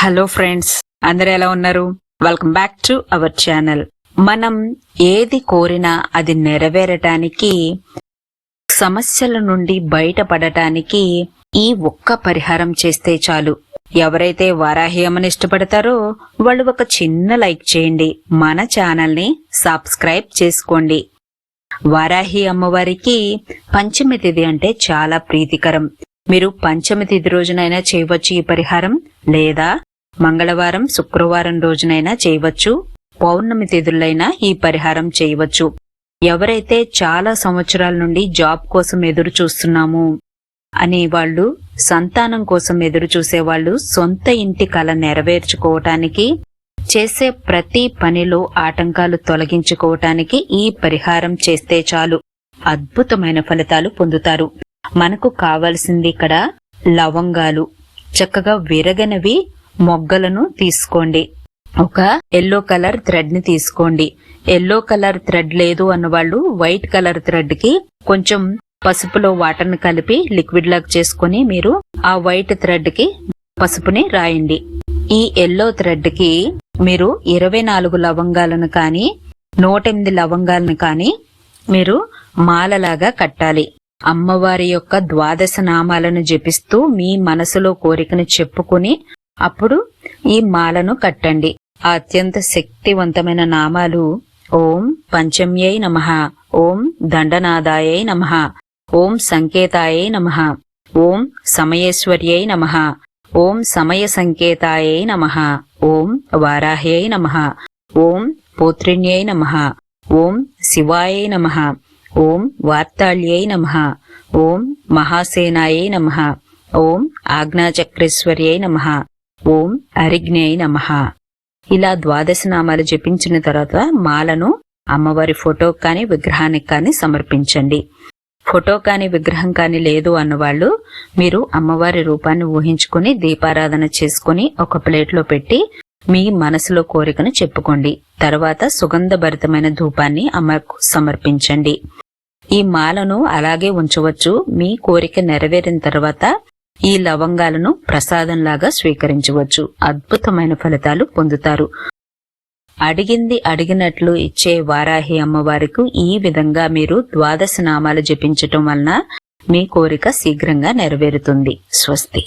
Hello friends అందరూ ఎలా ఉన్నారు? Welcome back to our channel మనం ఏది కోరినా అది నెరవేరటానికి సమస్యల నుండి బయటపడటానికి ఈ ఒక్క పరిహారం చేస్తే చాలు. ఎవరైతే వారాహ్యమని అమ్మని ఇష్టపడతారో వాళ్ళు ఒక చిన్న లైక్ చేయండి. మన ఛానల్ని సబ్స్క్రైబ్ చేసుకోండి. వారాహి అమ్మవారికి పంచమి తిథి అంటే చాలా ప్రీతికరం. మీరు పంచమి తిథి రోజునైనా చేయవచ్చు ఈ పరిహారం లేదా మంగళవారం శుక్రవారం రోజునైనా చేయవచ్చు. పౌర్ణమి తిథులైనా ఈ పరిహారం చేయవచ్చు. ఎవరైతే చాలా సంవత్సరాల నుండి జాబ్ కోసం ఎదురు చూస్తున్నాము అనే వాళ్ళు సంతానం కోసం ఎదురు చూసే వాళ్ళు సొంత ఇంటి కల నెరవేర్చుకోవటానికి చేసే ప్రతి పనిలో ఆటంకాలు తొలగించుకోవటానికి ఈ పరిహారం చేస్తే చాలు. అద్భుతమైన ఫలితాలు పొందుతారు. మనకు కావలసింది ఇక్కడ లవంగాలు. చక్కగా విరగనవి మొగ్గలను తీసుకోండి. ఒక ఎల్లో కలర్ థ్రెడ్ని తీసుకోండి. ఎల్లో కలర్ థ్రెడ్ లేదు అన్నవాళ్ళు వైట్ కలర్ థ్రెడ్కి కొంచెం పసుపులో వాటర్ని కలిపి లిక్విడ్ లాగా చేసుకుని మీరు ఆ వైట్ థ్రెడ్కి పసుపుని రాయండి. ఈ ఎల్లో థ్రెడ్కి మీరు ఇరవై నాలుగు లవంగాలను కానీ నూట ఎనిమిది లవంగాలను కానీ మీరు మాలలాగా కట్టాలి. అమ్మవారి యొక్క ద్వాదశ నామాలను జపిస్తూ మీ మనసులో కోరికను చెప్పుకుని అప్పుడు ఈ మాలను కట్టండి ఆ అత్యంత శక్తివంతమైన నామాలు ఓం పంచమ్యై నమ ఓం దండనాదాయై నమ ఓం సంకేతాయై నమ ఓం సమయేశ్వర్యై నమ ఓం సమయ సంకేతాయై నమ ఓం వారాహ్యై నమ ఓం పోత్రిణ్యై నమ ఓం శివాయై నమ ఓం వార్తాళ్యై నమ ఓం మహాసేనాయై నమ ఓం ఆజ్ఞాచక్రేశ్వర్యై నమ ఓం అరిజ్ఞయ నమ. ఇలా ద్వాదశ నామాలు జపించిన తర్వాత మాలను అమ్మవారి ఫోటో కానీ విగ్రహానికి కానీ సమర్పించండి. ఫోటో కానీ విగ్రహం కానీ లేదు అన్నవాళ్ళు మీరు అమ్మవారి రూపాన్ని ఊహించుకుని దీపారాధన చేసుకుని ఒక ప్లేట్లో పెట్టి మీ మనసులో కోరికను చెప్పుకోండి. తర్వాత సుగంధభరితమైన ధూపాన్ని అమ్మకు సమర్పించండి. ఈ మాలను అలాగే ఉంచవచ్చు. మీ కోరిక నెరవేరిన తర్వాత ఈ లవంగాలను ప్రసాదంలాగా స్వీకరించవచ్చు. అద్భుతమైన ఫలితాలు పొందుతారు. అడిగింది అడిగినట్లు ఇచ్చే వారాహి అమ్మవారికి ఈ విధంగా మీరు ద్వాదశ నామాలు జపించటం వలన మీ కోరిక శీఘ్రంగా నెరవేరుతుంది. స్వస్తి.